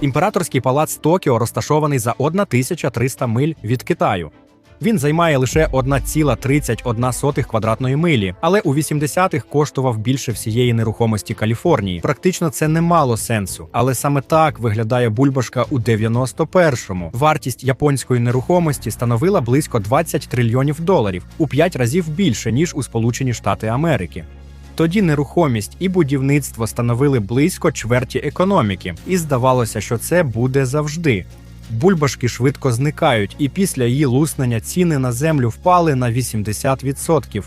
Імператорський палац Токіо розташований за 1300 миль від Китаю. Він займає лише 1,31 квадратної милі, але у 80-х коштував більше всієї нерухомості Каліфорнії. Практично це не мало сенсу, але саме так виглядає бульбашка у 91-му. Вартість японської нерухомості становила близько 20 трильйонів доларів у 5 разів більше ніж у Сполучені Штати Америки. Тоді нерухомість і будівництво становили близько чверті економіки, і здавалося, що це буде завжди. Бульбашки швидко зникають, і після її луснення ціни на землю впали на 80%.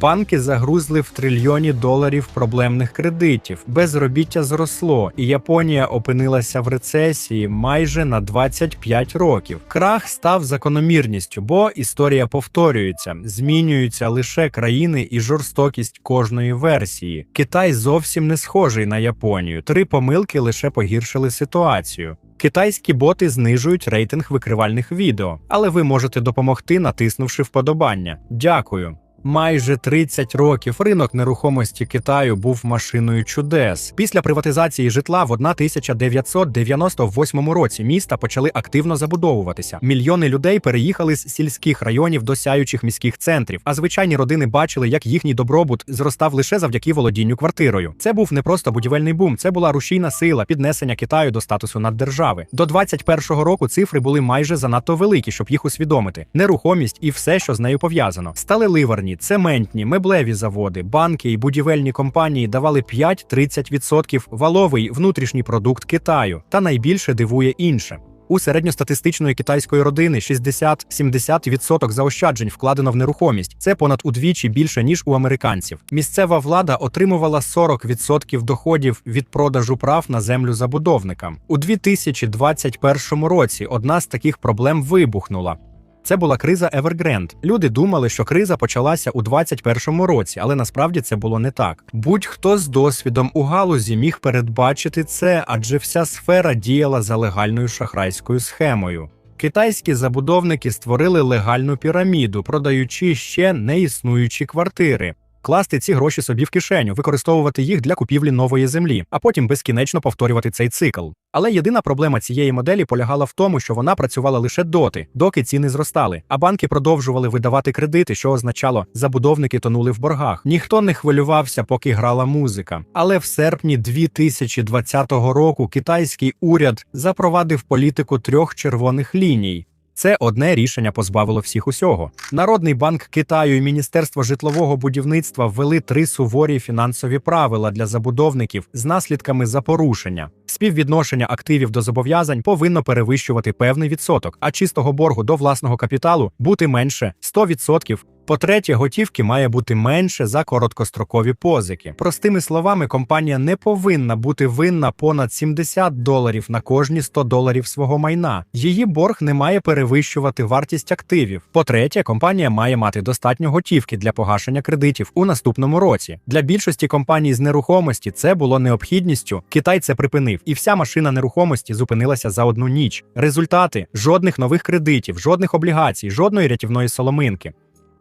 Банки загрузли в трильйоні доларів проблемних кредитів, безробіття зросло, і Японія опинилася в рецесії майже на 25 років. Крах став закономірністю, бо історія повторюється, змінюються лише країни і жорстокість кожної версії. Китай зовсім не схожий на Японію. Три помилки лише погіршили ситуацію. Китайські боти знижують рейтинг викривальних відео, але ви можете допомогти, натиснувши вподобання. Дякую. Майже 30 років ринок нерухомості Китаю був машиною чудес. Після приватизації житла в 1998 році міста почали активно забудовуватися. Мільйони людей переїхали з сільських районів до сяючих міських центрів, а звичайні родини бачили, як їхній добробут зростав лише завдяки володінню квартирою. Це був не просто будівельний бум, це була рушійна сила піднесення Китаю до статусу наддержави. До 21-го року цифри були майже занадто великі, щоб їх усвідомити. Нерухомість і все, що з нею пов'язано. Стали ливарні, цементні, меблеві заводи, банки і будівельні компанії давали 5-30% валовий внутрішній продукт Китаю. Та найбільше дивує інше. У середньостатистичної китайської родини 60-70% заощаджень вкладено в нерухомість. Це понад удвічі більше ніж у американців. Місцева влада отримувала 40% доходів від продажу прав на землю забудовникам. У 2021 році одна з таких проблем вибухнула. Це була криза Evergrande. Люди думали, що криза почалася у 2021 році, але насправді це було не так. Будь-хто з досвідом у галузі міг передбачити це, адже вся сфера діяла за легальною шахрайською схемою. Китайські забудовники створили легальну піраміду, продаючи ще неіснуючі квартири. Класти ці гроші собі в кишеню, використовувати їх для купівлі нової землі, а потім безкінечно повторювати цей цикл. Але єдина проблема цієї моделі полягала в тому, що вона працювала лише доти, доки ціни зростали, а банки продовжували видавати кредити, що означало, забудовники тонули в боргах. Ніхто не хвилювався, поки грала музика. Але в серпні 2020 року китайський уряд запровадив політику трьох червоних ліній. Це одне рішення позбавило всіх усього. Народний банк Китаю і Міністерство житлового будівництва ввели три суворі фінансові правила для забудовників з наслідками за порушення. Співвідношення активів до зобов'язань повинно перевищувати певний відсоток, а чистого боргу до власного капіталу бути менше 100%. По-третє, готівки має бути менше за короткострокові позики. Простими словами, компанія не повинна бути винна понад 70 доларів на кожні 100 доларів свого майна. Її борг не має перевищувати вартість активів. По-третє, компанія має мати достатньо готівки для погашення кредитів у наступному році. Для більшості компаній з нерухомості це було необхідністю. Китай це припинив, і вся машина нерухомості зупинилася за одну ніч. Результати жодних нових кредитів, жодних облігацій, жодної рятівної соломинки.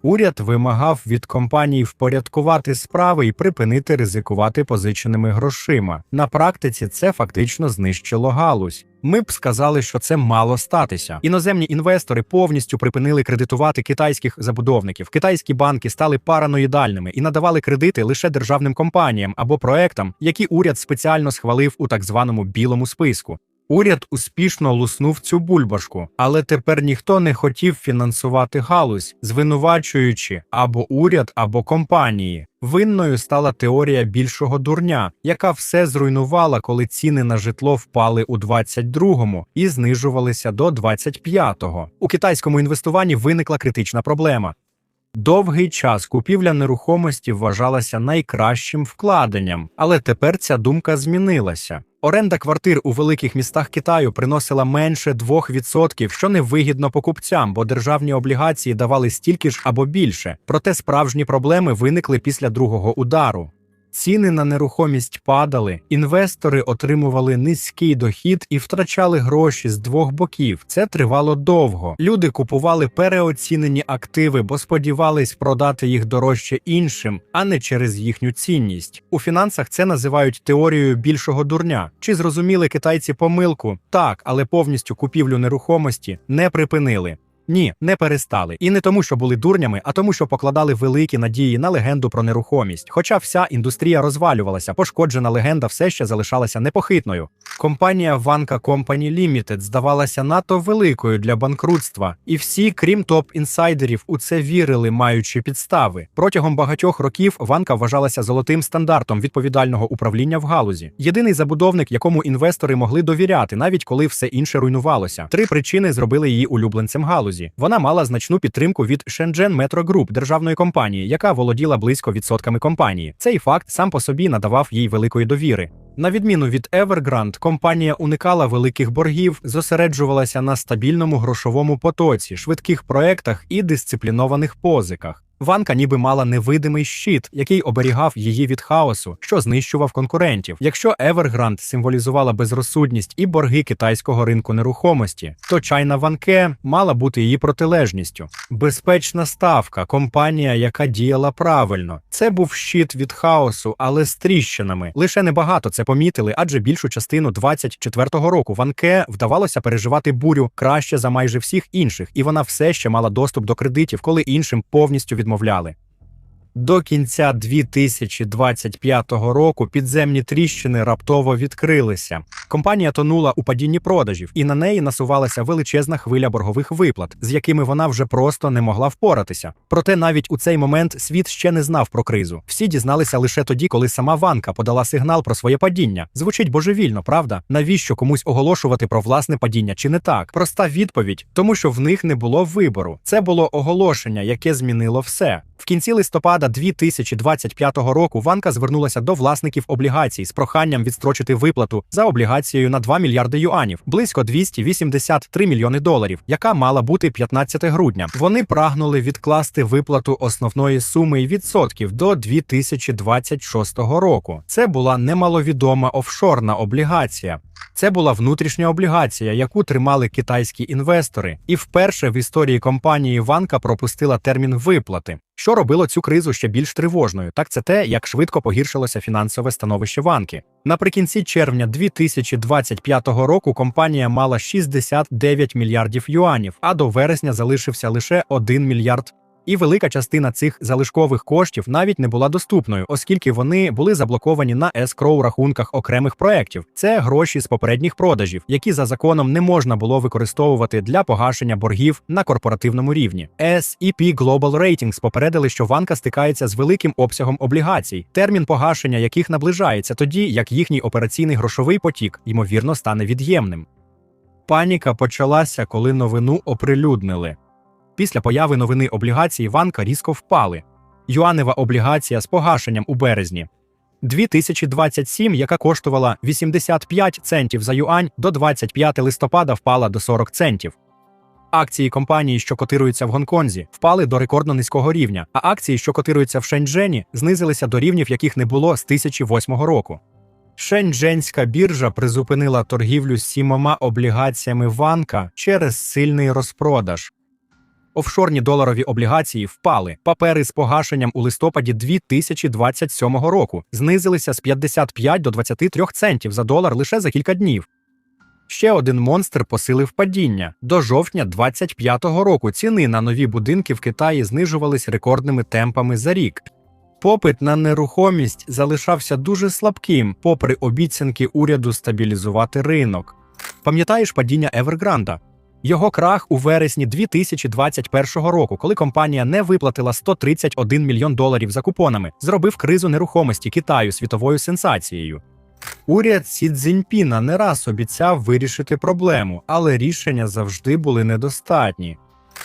Уряд вимагав від компаній впорядкувати справи і припинити ризикувати позиченими грошима. На практиці це фактично знищило галузь. Ми б сказали, що це мало статися. Іноземні інвестори повністю припинили кредитувати китайських забудовників. Китайські банки стали параноїдальними і надавали кредити лише державним компаніям або проектам, які уряд спеціально схвалив у так званому білому списку. Уряд успішно луснув цю бульбашку, але тепер ніхто не хотів фінансувати галузь, звинувачуючи або уряд, або компанії. Винною стала теорія більшого дурня, яка все зруйнувала, коли ціни на житло впали у 22-му і знижувалися до 25-го. У китайському інвестуванні виникла критична проблема. Довгий час купівля нерухомості вважалася найкращим вкладенням, але тепер ця думка змінилася. Оренда квартир у великих містах Китаю приносила менше 2%, що невигідно покупцям, бо державні облігації давали стільки ж або більше. Проте справжні проблеми виникли після другого удару. Ціни на нерухомість падали, інвестори отримували низький дохід і втрачали гроші з двох боків. Це тривало довго. Люди купували переоцінені активи, бо сподівались продати їх дорожче іншим, а не через їхню цінність. У фінансах це називають теорією більшого дурня. Чи зрозуміли китайці помилку? Так, але повністю купівлю нерухомості не припинили. Ні, не перестали. І не тому, що були дурнями, а тому, що покладали великі надії на легенду про нерухомість. Хоча вся індустрія розвалювалася, пошкоджена легенда все ще залишалася непохитною. Компанія Vanka Company Limited здавалася надто великою для банкрутства, і всі, крім топ-інсайдерів, у це вірили, маючи підстави. Протягом багатьох років Ванка вважалася золотим стандартом відповідального управління в галузі. Єдиний забудовник, якому інвестори могли довіряти, навіть коли все інше руйнувалося. Три причини зробили її улюбленцем галузі. Вона мала значну підтримку від Shenzhen Metro Group, державної компанії, яка володіла близько відсотками компанії. Цей факт сам по собі надавав їй великої довіри. На відміну від Evergrande, компанія уникала великих боргів, зосереджувалася на стабільному грошовому потоці, швидких проектах і дисциплінованих позиках. Ванка ніби мала невидимий щит, який оберігав її від хаосу, що знищував конкурентів. Якщо Evergrande символізувала безрозсудність і борги китайського ринку нерухомості, то чайна Ванке мала бути її протилежністю. Безпечна ставка, компанія, яка діяла правильно. Це був щит від хаосу, але з тріщинами. Лише небагато це помітили, адже більшу частину 24-го року Ванке вдавалося переживати бурю краще за майже всіх інших, і вона все ще мала доступ до кредитів, коли іншим повністю відмовляли. До кінця 2025 року підземні тріщини раптово відкрилися. Компанія тонула у падінні продажів, і на неї насувалася величезна хвиля боргових виплат, з якими вона вже просто не могла впоратися. Проте навіть у цей момент світ ще не знав про кризу. Всі дізналися лише тоді, коли сама Ванка подала сигнал про своє падіння. Звучить божевільно, правда? Навіщо комусь оголошувати про власне падіння чи не так? Проста відповідь, тому що в них не було вибору. Це було оголошення, яке змінило все. В кінці листопада 2025 року Ванка звернулася до власників облігацій з проханням відстрочити виплату за облігацією на 2 мільярди юанів, близько 283 мільйони доларів, яка мала бути 15 грудня. Вони прагнули відкласти виплату основної суми і відсотків до 2026 року. Це була немаловідома офшорна облігація. Це була внутрішня облігація, яку тримали китайські інвестори, і вперше в історії компанії Ванка пропустила термін виплати. Що робило цю кризу ще більш тривожною, так це те, як швидко погіршилося фінансове становище банки. Наприкінці червня 2025 року компанія мала 69 мільярдів юанів, а до вересня залишився лише 1 мільярд. І велика частина цих залишкових коштів навіть не була доступною, оскільки вони були заблоковані на ескроу рахунках окремих проєктів. Це гроші з попередніх продажів, які за законом не можна було використовувати для погашення боргів на корпоративному рівні. S&P Global Ratings попередили, що Ванка стикається з великим обсягом облігацій, термін погашення яких наближається тоді, як їхній операційний грошовий потік ймовірно стане від'ємним. Паніка почалася, коли новину оприлюднили. Після появи новини облігації Ванка різко впали. Юанева облігація з погашенням у березні 2027, яка коштувала 85 центів за юань, до 25 листопада впала до 40 центів. Акції компанії, що котируються в Гонконзі, впали до рекордно низького рівня, а акції, що котируються в Шенджені, знизилися до рівнів, яких не було з 2008 року. Шендженська біржа призупинила торгівлю з сімома облігаціями Ванка через сильний розпродаж. Офшорні доларові облігації впали. Папери з погашенням у листопаді 2027 року знизилися з 55 до 23 центів за долар лише за кілька днів. Ще один монстр посилив падіння. До жовтня 2025 року ціни на нові будинки в Китаї знижувались рекордними темпами за рік. Попит на нерухомість залишався дуже слабким, попри обіцянки уряду стабілізувати ринок. Пам'ятаєш падіння Evergrande? Його крах у вересні 2021 року, коли компанія не виплатила 131 мільйон доларів за купонами, зробив кризу нерухомості Китаю світовою сенсацією. Уряд Сі Цзіньпіна не раз обіцяв вирішити проблему, але рішення завжди були недостатні.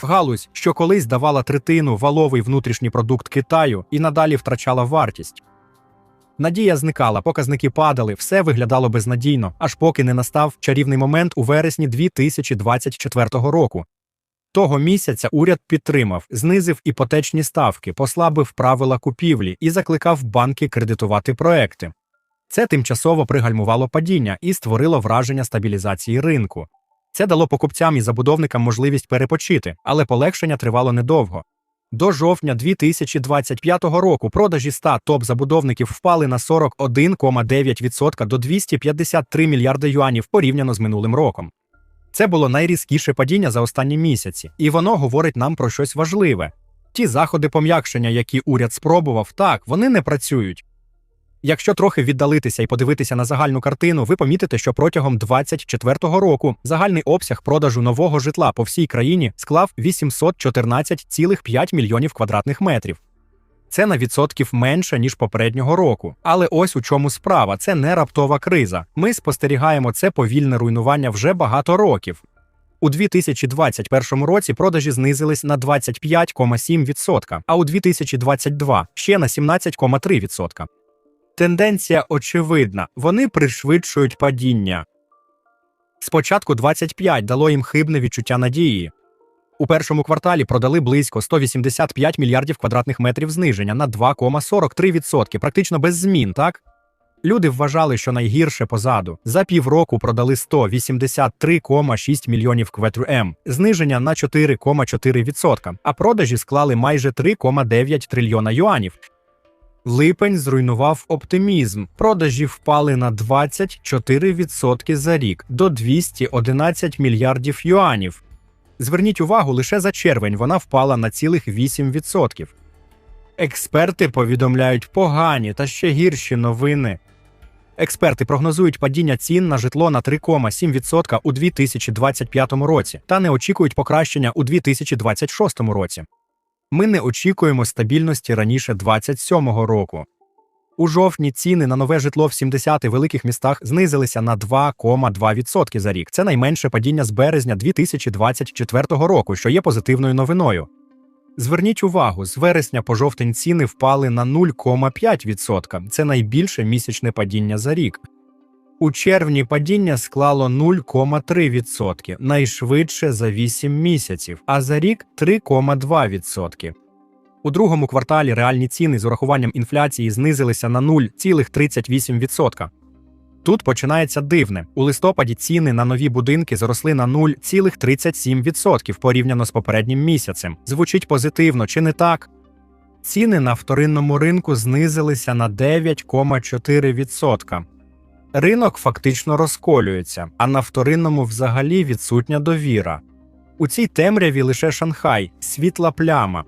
Галузь, що колись давала третину валовий внутрішній продукт Китаю, і надалі втрачала вартість. Надія зникала, показники падали, все виглядало безнадійно, аж поки не настав чарівний момент у вересні 2024 року. Того місяця уряд підтримав, знизив іпотечні ставки, послабив правила купівлі і закликав банки кредитувати проекти. Це тимчасово пригальмувало падіння і створило враження стабілізації ринку. Це дало покупцям і забудовникам можливість перепочити, але полегшення тривало недовго. До жовтня 2025 року продажі 100 топ-забудовників впали на 41,9% до 253 мільярди юанів порівняно з минулим роком. Це було найрізкіше падіння за останні місяці, і воно говорить нам про щось важливе. Ті заходи пом'якшення, які уряд спробував, так, вони не працюють. Якщо трохи віддалитися і подивитися на загальну картину, ви помітите, що протягом 2024 року загальний обсяг продажу нового житла по всій країні склав 814,5 мільйонів квадратних метрів. Це на відсотків менше ніж попереднього року. Але ось у чому справа: це не раптова криза. Ми спостерігаємо це повільне руйнування вже багато років. У 2021 році продажі знизились на 25,7%, а у 2022 ще на 17,3%. Тенденція очевидна, вони пришвидшують падіння. Спочатку 25 дало їм хибне відчуття надії. У першому кварталі продали близько 185 мільярдів квадратних метрів зниження на 2,43%, практично без змін, так? Люди вважали, що найгірше позаду. За півроку продали 183,6 мільйонів квадрм, зниження на 4,4%, а продажі склали майже 3,9 трильйона юанів. Липень зруйнував оптимізм. Продажі впали на 24% за рік до 211 мільярдів юанів. Зверніть увагу, лише за червень вона впала на цілих 8%. Експерти повідомляють погані та ще гірші новини. Експерти прогнозують падіння цін на житло на 3,7% у 2025 році та не очікують покращення у 2026 році. Ми не очікуємо стабільності раніше 27-го року. У жовтні ціни на нове житло в 70 великих містах знизилися на 2,2% за рік. Це найменше падіння з березня 2024 року, що є позитивною новиною. Зверніть увагу, з вересня по жовтень ціни впали на 0,5%. Це найбільше місячне падіння за рік. У червні падіння склало 0,3%, найшвидше за 8 місяців, а за рік 3,2%. У другому кварталі реальні ціни з урахуванням інфляції знизилися на 0,38%. Тут починається дивне. У листопаді ціни на нові будинки зросли на 0,37% порівняно з попереднім місяцем. Звучить позитивно, чи не так? Ціни на вторинному ринку знизилися на 9,4%. Ринок фактично розколюється, а на вторинному взагалі відсутня довіра. У цій темряві лише Шанхай, світла пляма.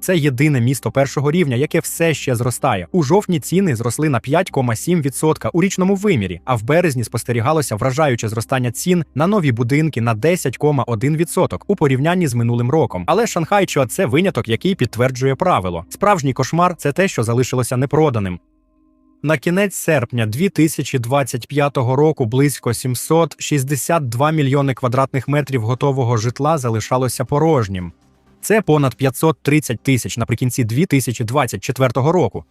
Це єдине місто першого рівня, яке все ще зростає. У жовтні ціни зросли на 5,7% у річному вимірі, а в березні спостерігалося вражаюче зростання цін на нові будинки на 10,1% у порівнянні з минулим роком. Але Шанхайчо це виняток, який підтверджує правило. Справжній кошмар це те, що залишилося непроданим. На кінець серпня 2025 року близько 762 мільйони квадратних метрів готового житла залишалося порожнім. Це понад 530 тисяч наприкінці 2024 року.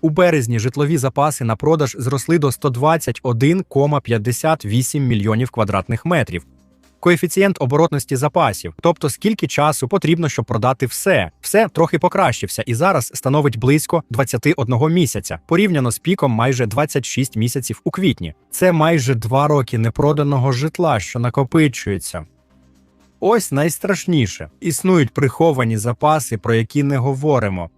У березні житлові запаси на продаж зросли до 121,58 мільйонів квадратних метрів. Коефіцієнт оборотності запасів, тобто скільки часу потрібно, щоб продати все, все трохи покращився і зараз становить близько 21 місяця, порівняно з піком майже 26 місяців у квітні. Це майже два роки непроданого житла, що накопичується. Ось найстрашніше існують приховані запаси, про які не говоримо.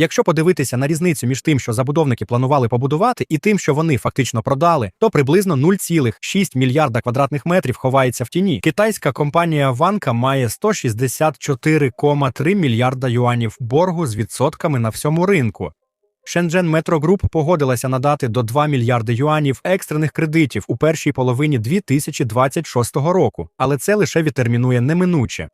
Якщо подивитися на різницю між тим, що забудовники планували побудувати, і тим, що вони фактично продали, то приблизно 0,6 мільярда квадратних метрів ховається в тіні. Китайська компанія Ванка має 164,3 мільярда юанів боргу з відсотками на всьому ринку. Shenzhen Metro Group погодилася надати до 2 мільярди юанів екстрених кредитів у першій половині 2026 року, але це лише відтермінує неминуче.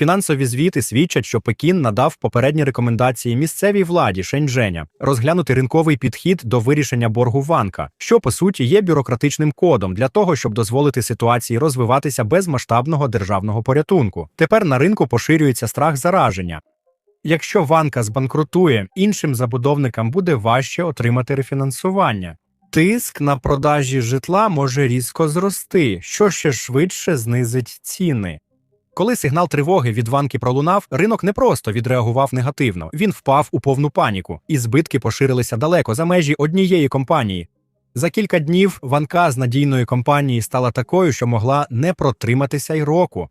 Фінансові звіти свідчать, що Пекін надав попередні рекомендації місцевій владі Шеньчженя розглянути ринковий підхід до вирішення боргу ванка, що по суті є бюрократичним кодом для того, щоб дозволити ситуації розвиватися без масштабного державного порятунку. Тепер на ринку поширюється страх зараження. Якщо ванка збанкрутує, іншим забудовникам буде важче отримати рефінансування. Тиск на продажі житла може різко зрости, що ще швидше знизить ціни. Коли сигнал тривоги від ванки пролунав, ринок не просто відреагував негативно, він впав у повну паніку, і збитки поширилися далеко за межі однієї компанії. За кілька днів ванка з надійної компанії стала такою, що могла не протриматися й року.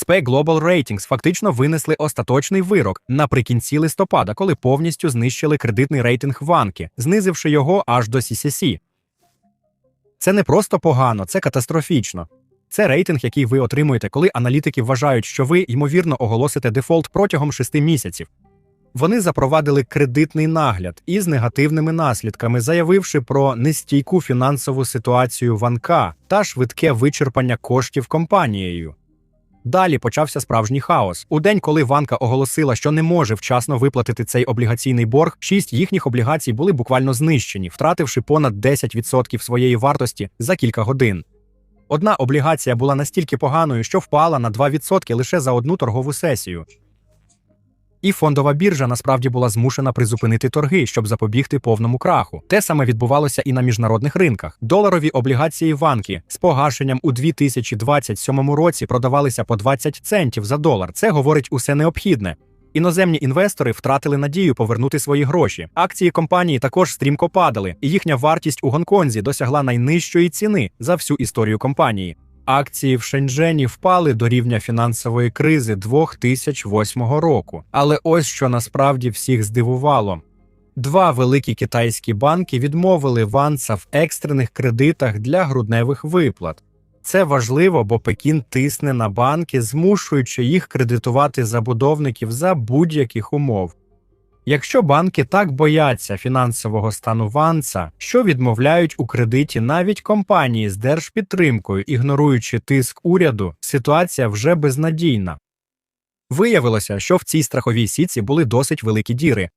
SP Global Ratings фактично винесли остаточний вирок наприкінці листопада, коли повністю знищили кредитний рейтинг ванки, знизивши його аж до CCC. Це не просто погано, це катастрофічно. Це рейтинг, який ви отримуєте, коли аналітики вважають, що ви ймовірно оголосите дефолт протягом шести місяців. Вони запровадили кредитний нагляд із негативними наслідками, заявивши про нестійку фінансову ситуацію ванка та швидке вичерпання коштів компанією. Далі почався справжній хаос. У день, коли Ванка оголосила, що не може вчасно виплатити цей облігаційний борг, шість їхніх облігацій були буквально знищені, втративши понад 10% своєї вартості за кілька годин. Одна облігація була настільки поганою, що впала на 2% лише за одну торгову сесію. І фондова біржа насправді була змушена призупинити торги, щоб запобігти повному краху. Те саме відбувалося і на міжнародних ринках. Доларові облігації ванки з погашенням у 2027 році продавалися по 20 центів за долар. Це говорить усе необхідне. Іноземні інвестори втратили надію повернути свої гроші. Акції компанії також стрімко падали, і їхня вартість у Гонконзі досягла найнижчої ціни за всю історію компанії. Акції в Шенджені впали до рівня фінансової кризи 2008 року. Але ось що насправді всіх здивувало. Два великі китайські банки відмовили Ванса в екстрених кредитах для грудневих виплат. Це важливо, бо Пекін тисне на банки, змушуючи їх кредитувати забудовників за будь-яких умов. Якщо банки так бояться фінансового стану Ванса, що відмовляють у кредиті навіть компанії з держпідтримкою, ігноруючи тиск уряду, ситуація вже безнадійна. Виявилося, що в цій страховій сітці були досить великі діри.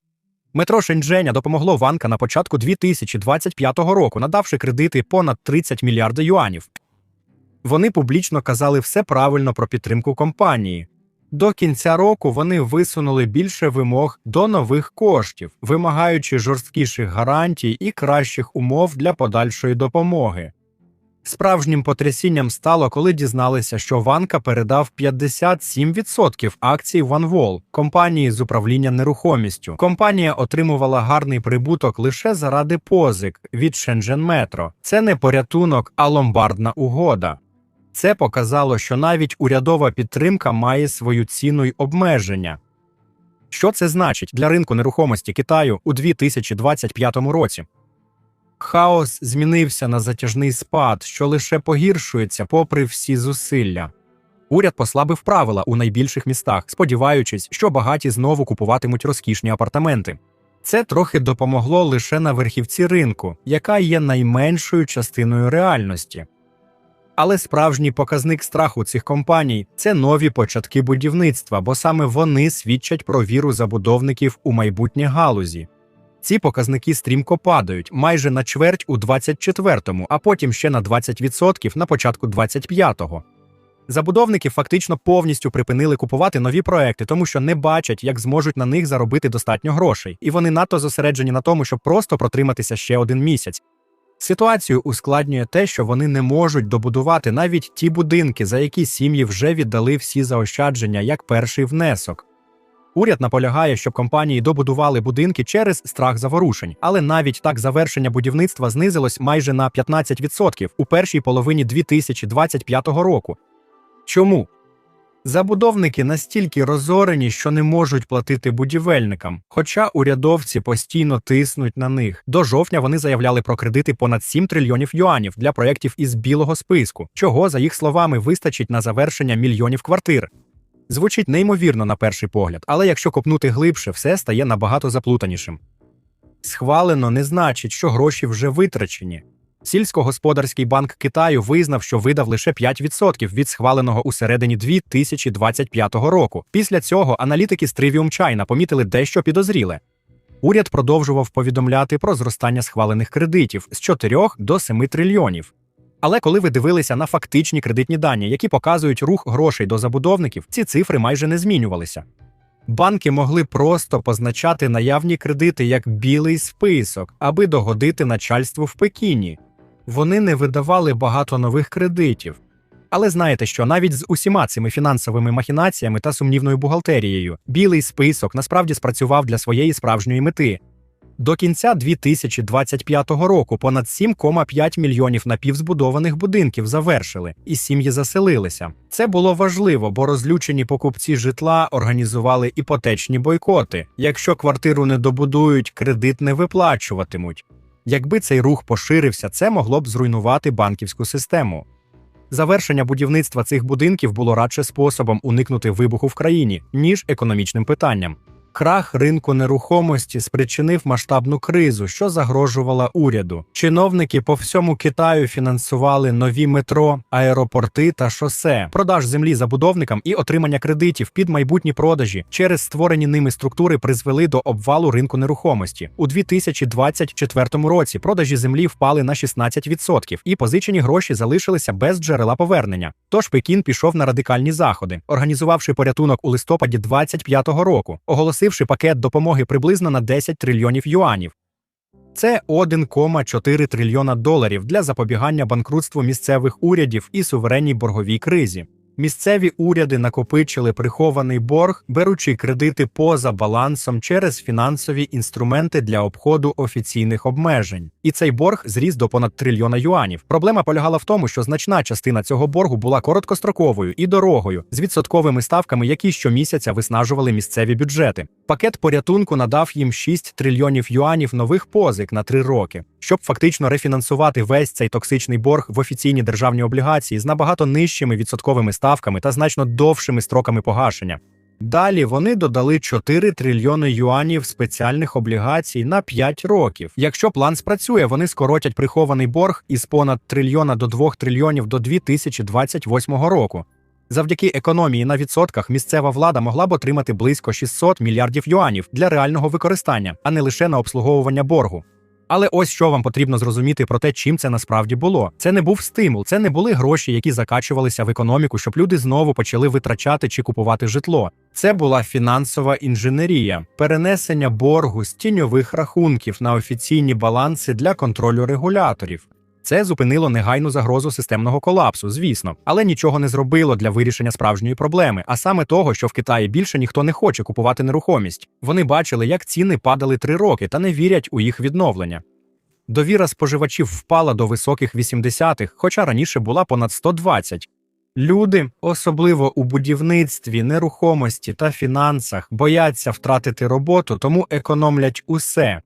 Метро Шендженя допомогло Ванка на початку 2025 року, надавши кредити понад 30 мільярдів юанів. Вони публічно казали все правильно про підтримку компанії. До кінця року вони висунули більше вимог до нових коштів, вимагаючи жорсткіших гарантій і кращих умов для подальшої допомоги. Справжнім потрясінням стало, коли дізналися, що Ванка передав 57% акцій OneWall, компанії з управління нерухомістю. Компанія отримувала гарний прибуток лише заради позик від Shenzhen Metro. Це не порятунок, а ломбардна угода. Це показало, що навіть урядова підтримка має свою ціну й обмеження. Що це значить для ринку нерухомості Китаю у 2025 році? Хаос змінився на затяжний спад, що лише погіршується попри всі зусилля. Уряд послабив правила у найбільших містах, сподіваючись, що багаті знову купуватимуть розкішні апартаменти. Це трохи допомогло лише на верхівці ринку, яка є найменшою частиною реальності. Але справжній показник страху цих компаній це нові початки будівництва, бо саме вони свідчать про віру забудовників у майбутнє галузі. Ці показники стрімко падають майже на чверть у 24-му, а потім ще на 20% на початку 25-го. Забудовники фактично повністю припинили купувати нові проекти, тому що не бачать, як зможуть на них заробити достатньо грошей, і вони надто зосереджені на тому, щоб просто протриматися ще один місяць. Ситуацію ускладнює те, що вони не можуть добудувати навіть ті будинки, за які сім'ї вже віддали всі заощадження як перший внесок. Уряд наполягає, щоб компанії добудували будинки через страх заворушень, але навіть так завершення будівництва знизилось майже на 15% у першій половині 2025 року. Чому? Забудовники настільки розорені, що не можуть платити будівельникам, хоча урядовці постійно тиснуть на них. До жовтня вони заявляли про кредити понад 7 трильйонів юанів для проєктів із білого списку, чого, за їх словами, вистачить на завершення мільйонів квартир. Звучить неймовірно на перший погляд, але якщо копнути глибше, все стає набагато заплутанішим. Схвалено не значить, що гроші вже витрачені. Сільськогосподарський банк Китаю визнав, що видав лише 5% від схваленого у середині 2025 року. Після цього аналітики з Trivium China помітили дещо підозріле. Уряд продовжував повідомляти про зростання схвалених кредитів з 4 до 7 трильйонів. Але коли ви дивилися на фактичні кредитні дані, які показують рух грошей до забудовників, ці цифри майже не змінювалися. Банки могли просто позначати наявні кредити як білий список, аби догодити начальству в Пекіні. Вони не видавали багато нових кредитів. Але знаєте що, навіть з усіма цими фінансовими махінаціями та сумнівною бухгалтерією, білий список насправді спрацював для своєї справжньої мети. До кінця 2025 року понад 7,5 мільйонів напівзбудованих будинків завершили, і сім'ї заселилися. Це було важливо, бо розлючені покупці житла організували іпотечні бойкоти. Якщо квартиру не добудують, кредит не виплачуватимуть. Якби цей рух поширився, це могло б зруйнувати банківську систему. Завершення будівництва цих будинків було радше способом уникнути вибуху в країні, ніж економічним питанням. Крах ринку нерухомості спричинив масштабну кризу, що загрожувала уряду. Чиновники по всьому Китаю фінансували нові метро, аеропорти та шосе, продаж землі забудовникам і отримання кредитів під майбутні продажі через створені ними структури призвели до обвалу ринку нерухомості. У 2024 році продажі землі впали на 16%, і позичені гроші залишилися без джерела повернення. Тож Пекін пішов на радикальні заходи, організувавши порятунок у листопаді 2025 року, оголосивши пакет допомоги приблизно на 10 трильйонів юанів. Це 1,4 трильйона доларів для запобігання банкрутству місцевих урядів і суверенній борговій кризі. Місцеві уряди накопичили прихований борг, беручи кредити поза балансом через фінансові інструменти для обходу офіційних обмежень. І цей борг зріс до понад трильйона юанів. Проблема полягала в тому, що значна частина цього боргу була короткостроковою і дорогою з відсотковими ставками, які щомісяця виснажували місцеві бюджети. Пакет порятунку надав їм 6 трильйонів юанів нових позик на три роки, щоб фактично рефінансувати весь цей токсичний борг в офіційні державні облігації з набагато нижчими відсотковими ставками та значно довшими строками погашення. Далі вони додали 4 трильйони юанів спеціальних облігацій на 5 років. Якщо план спрацює, вони скоротять прихований борг із понад трильйона до 2 трильйонів до 2028 року. Завдяки економії на відсотках місцева влада могла б отримати близько 600 мільярдів юанів для реального використання, а не лише на обслуговування боргу. Але ось що вам потрібно зрозуміти про те, чим це насправді було. Це не був стимул, це не були гроші, які закачувалися в економіку, щоб люди знову почали витрачати чи купувати житло. Це була фінансова інженерія, перенесення боргу з тіньових рахунків на офіційні баланси для контролю регуляторів. Це зупинило негайну загрозу системного колапсу, звісно, але нічого не зробило для вирішення справжньої проблеми, а саме того, що в Китаї більше ніхто не хоче купувати нерухомість. Вони бачили, як ціни падали три роки та не вірять у їх відновлення. Довіра споживачів впала до високих 80-х, хоча раніше була понад 120. Люди, особливо у будівництві, нерухомості та фінансах, бояться втратити роботу, тому економлять усе.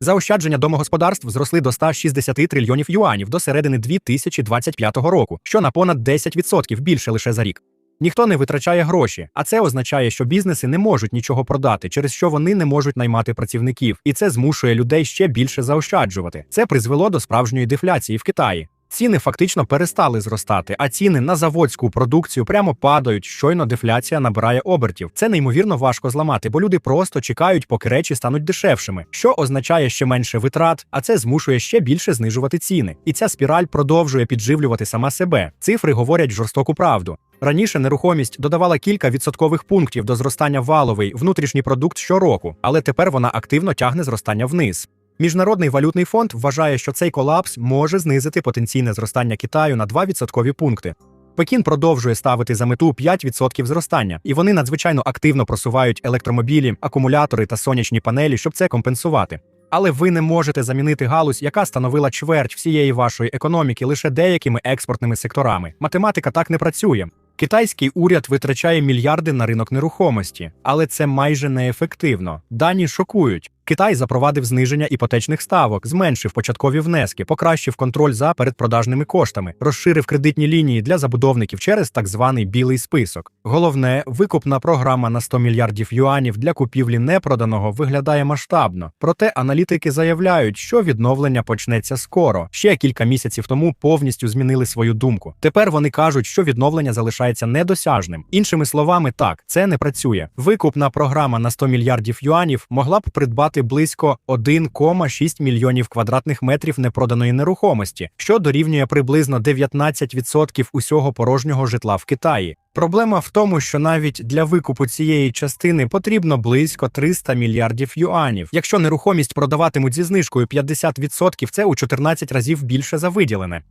Заощадження домогосподарств зросли до 160 трильйонів юанів до середини 2025 року, що на понад 10% більше лише за рік. Ніхто не витрачає гроші, а це означає, що бізнеси не можуть нічого продати, через що вони не можуть наймати працівників, і це змушує людей ще більше заощаджувати. Це призвело до справжньої дефляції в Китаї. Ціни фактично перестали зростати, а ціни на заводську продукцію прямо падають. Щойно дефляція набирає обертів. Це неймовірно важко зламати, бо люди просто чекають, поки речі стануть дешевшими, що означає ще менше витрат, а це змушує ще більше знижувати ціни. І ця спіраль продовжує підживлювати сама себе. Цифри говорять жорстоку правду. Раніше нерухомість додавала кілька відсоткових пунктів до зростання валовий внутрішній продукт щороку, але тепер вона активно тягне зростання вниз. Міжнародний валютний фонд вважає, що цей колапс може знизити потенційне зростання Китаю на 2 відсоткові пункти. Пекін продовжує ставити за мету 5% зростання, і вони надзвичайно активно просувають електромобілі, акумулятори та сонячні панелі, щоб це компенсувати. Але ви не можете замінити галузь, яка становила чверть всієї вашої економіки лише деякими експортними секторами. Математика так не працює. Китайський уряд витрачає мільярди на ринок нерухомості, але це майже неефективно. Дані шокують. Китай запровадив зниження іпотечних ставок, зменшив початкові внески, покращив контроль за передпродажними коштами, розширив кредитні лінії для забудовників через так званий білий список. Головне, викупна програма на 100 мільярдів юанів для купівлі непроданого виглядає масштабно. Проте аналітики заявляють, що відновлення почнеться скоро. Ще кілька місяців тому повністю змінили свою думку. Тепер вони кажуть, що відновлення залишається недосяжним. Іншими словами, так це не працює. Викупна програма на 100 мільярдів юанів могла б придбати близько 1,6 мільйонів квадратних метрів непроданої нерухомості, що дорівнює приблизно 19% усього порожнього житла в Китаї. Проблема в тому, що навіть для викупу цієї частини потрібно близько 300 мільярдів юанів. Якщо нерухомість продаватимуть зі знижкою 50%, це у 14 разів більше за виділене.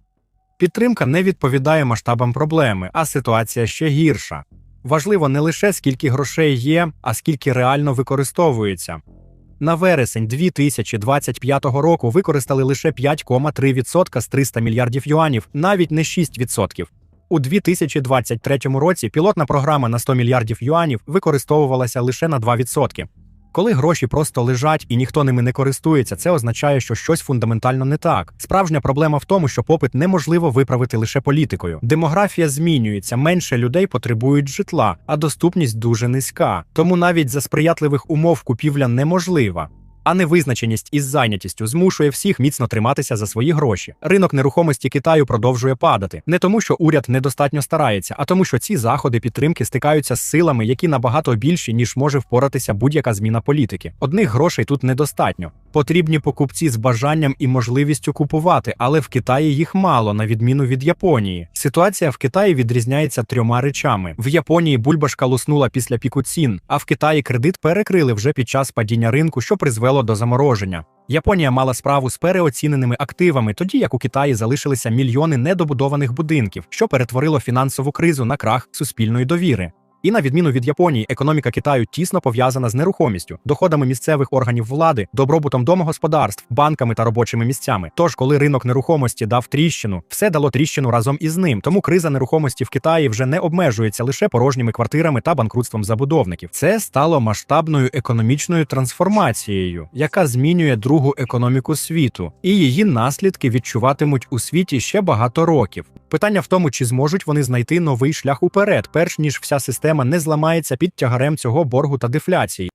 Підтримка не відповідає масштабам проблеми, а ситуація ще гірша. Важливо не лише скільки грошей є, а скільки реально використовується. На вересень 2025 року використали лише 5,3% з 300 мільярдів юанів, навіть не 6%. У 2023 році пілотна програма на 100 мільярдів юанів використовувалася лише на 2%. Коли гроші просто лежать і ніхто ними не користується, це означає, що щось фундаментально не так. Справжня проблема в тому, що попит неможливо виправити лише політикою. Демографія змінюється, менше людей потребують житла, а доступність дуже низька. Тому навіть за сприятливих умов купівля неможлива. А невизначеність із зайнятістю змушує всіх міцно триматися за свої гроші. Ринок нерухомості Китаю продовжує падати не тому, що уряд недостатньо старається, а тому, що ці заходи підтримки стикаються з силами, які набагато більші, ніж може впоратися будь-яка зміна політики. Одних грошей тут недостатньо. Потрібні покупці з бажанням і можливістю купувати, але в Китаї їх мало, на відміну від Японії. Ситуація в Китаї відрізняється трьома речами: в Японії бульбашка луснула після піку цін, а в Китаї кредит перекрили вже під час падіння ринку, що призвело до замороження. Японія мала справу з переоціненими активами, тоді як у Китаї залишилися мільйони недобудованих будинків, що перетворило фінансову кризу на крах суспільної довіри. І на відміну від Японії, економіка Китаю тісно пов'язана з нерухомістю, доходами місцевих органів влади, добробутом домогосподарств, банками та робочими місцями. Тож, коли ринок нерухомості дав тріщину, все дало тріщину разом із ним. Тому криза нерухомості в Китаї вже не обмежується лише порожніми квартирами та банкрутством забудовників. Це стало масштабною економічною трансформацією, яка змінює другу економіку світу, і її наслідки відчуватимуть у світі ще багато років. Питання в тому, чи зможуть вони знайти новий шлях уперед, перш ніж вся система не зламається під тягарем цього боргу та дефляції.